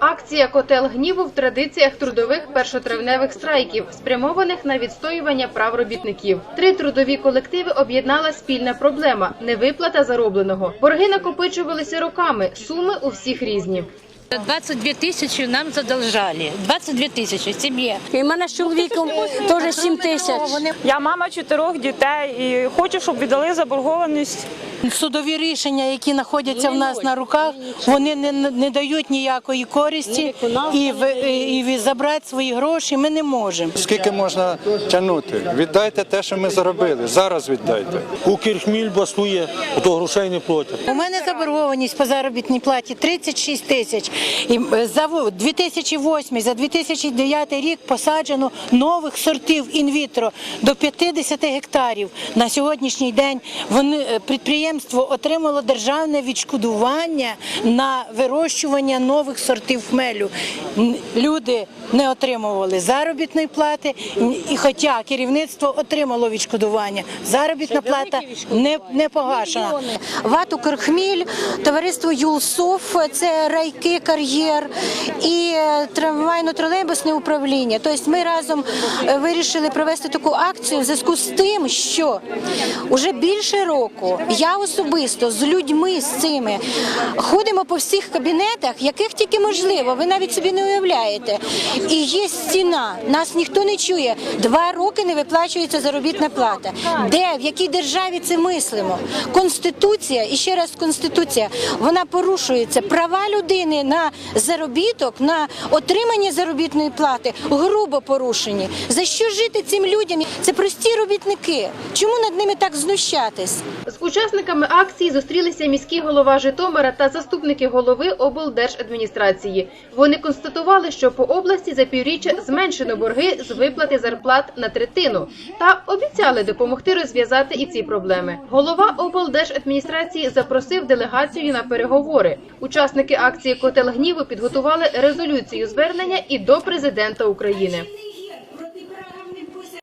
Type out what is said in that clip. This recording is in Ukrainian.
Акція Котел гніву в традиціях трудових першотравневих страйків, спрямованих на відстоювання прав робітників. Три трудові колективи об'єднала спільна проблема невиплата заробленого. Борги накопичувалися роками. Суми у всіх різні. 22 тисячі нам задолжали. 22 тисячі сім'ї. І в мене з чоловіком теж 7 тисяч. Я мама чотирьох дітей і хочу, щоб віддали заборгованість. Судові рішення, які знаходяться в нас на руках, вони не, не дають ніякої користі і, і, і забрати свої гроші ми не можемо. Скільки можна тягнути? Віддайте те, що ми заробили. Зараз віддайте. Укрхміль бастує, то грошей не платять. У мене заборгованість по заробітній платі 36 тисяч. І е, за 2008, за 2009 рік посаджено нових сортів інвітро до 50 гектарів. На сьогоднішній день вони е, підприємство отримало державне відшкодування на вирощування нових сортів хмелю. Люди не отримували заробітної плати, і хоча керівництво отримало відшкодування, заробітна плата не, не погашена. ВАТ «Укрхміль», товариство ЮЛСОФ, це райки, кар'єр і е, трамвайно-тролейбусне управління. Тобто ми разом е, вирішили провести таку акцію в зв'язку з тим, що вже більше року я особисто з людьми з цими ходимо по всіх кабінетах, яких тільки можливо. Ви навіть собі не уявляєте. І є стіна, нас ніхто не чує. Два роки не виплачується заробітна плата. Де в якій державі це мислимо? Конституція і ще раз конституція. Вона порушується. Права людини на заробіток, на отримання заробітної плати грубо порушені. За що жити цим людям? Це прості робітники. Чому над ними так знущатись? З учасниками акції зустрілися міський голова Житомира та заступники голови облдержадміністрації. Вони констатували, що по області за півріччя зменшено борги з виплати зарплат на третину та обіцяли допомогти розв'язати і ці проблеми. Голова облдержадміністрації запросив делегацію на переговори. Учасники акції Котел гніву підготували резолюцію звернення і до президента України.